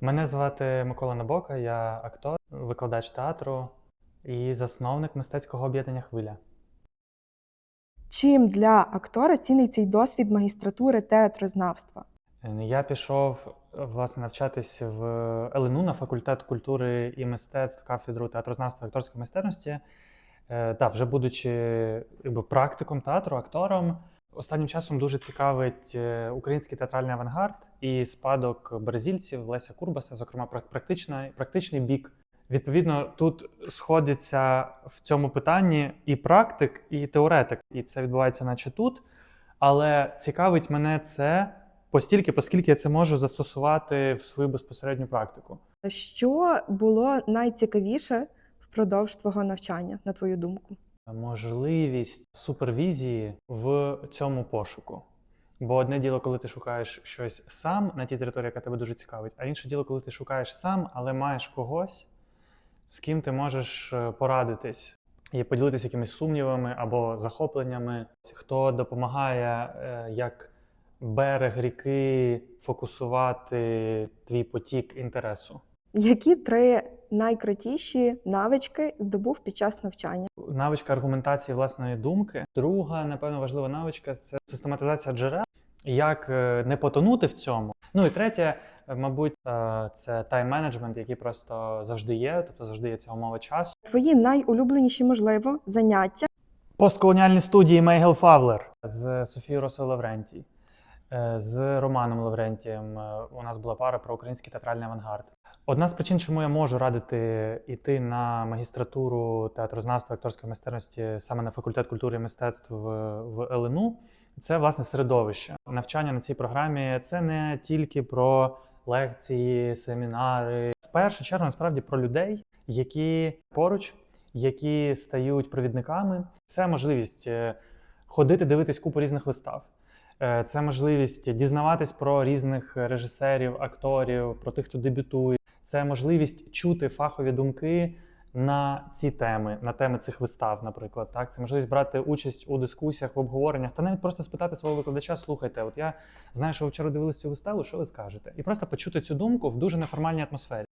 Мене звати Микола Набока, я актор, викладач театру і засновник мистецького об'єднання Хвиля. Чим для актора цінний цей досвід магістратури театрознавства? Е, Я пішов власне навчатись в ЛНУ на факультет культури і мистецтв, кафедру театрознавства і акторської майстерності. Е, Та, вже будучи якби, практиком театру, актором, останнім часом дуже цікавить е, український театральний авангард і спадок березільців Леся Курбаса, зокрема, прак- практична, практичний бік. Відповідно, тут сходиться в цьому питанні і практик, і теоретик, і це відбувається, наче тут. Але цікавить мене це постільки, оскільки я це можу застосувати в свою безпосередню практику. Що було найцікавіше впродовж твого навчання, на твою думку? Можливість супервізії в цьому пошуку. Бо одне діло, коли ти шукаєш щось сам на тій території, яка тебе дуже цікавить, а інше діло, коли ти шукаєш сам, але маєш когось, з ким ти можеш е, порадитись і поділитися якимись сумнівами або захопленнями, хто допомагає е, як берег ріки фокусувати твій потік інтересу. Які три найкрутіші навички здобув під час навчання? навичка аргументації власної думки. Друга, напевно, важлива навичка це систематизація джерел, як е, не потонути в цьому. Ну і третє, е, мабуть, е, це тайм-менеджмент, який просто завжди є, тобто завжди є ця умова часу. Твої найулюбленіші, можливо, заняття? Постколоніальні студії Мейгел Фавлер з Софією Росою Лаврентій, з Романом Лаврентієм. У нас була пара про український театральний авангард. Одна з причин, чому я можу радити йти на магістратуру театрознавства акторської майстерності саме на факультет культури і мистецтв в, в ЛНУ, це власне середовище. Навчання на цій програмі це не тільки про лекції, семінари. В першу чергу насправді про людей, які поруч, які стають провідниками. Це можливість е, ходити, дивитись купу різних вистав. Е, Це можливість дізнаватись про різних режисерів, акторів, про тих, хто дебютує. Це можливість чути фахові думки на ці теми, на теми цих вистав, наприклад. Так, це можливість брати участь у дискусіях, в обговореннях, та навіть просто спитати свого викладача: слухайте, от я знаю, що ви вчора дивились цю виставу, що ви скажете? І просто почути цю думку в дуже неформальній атмосфері.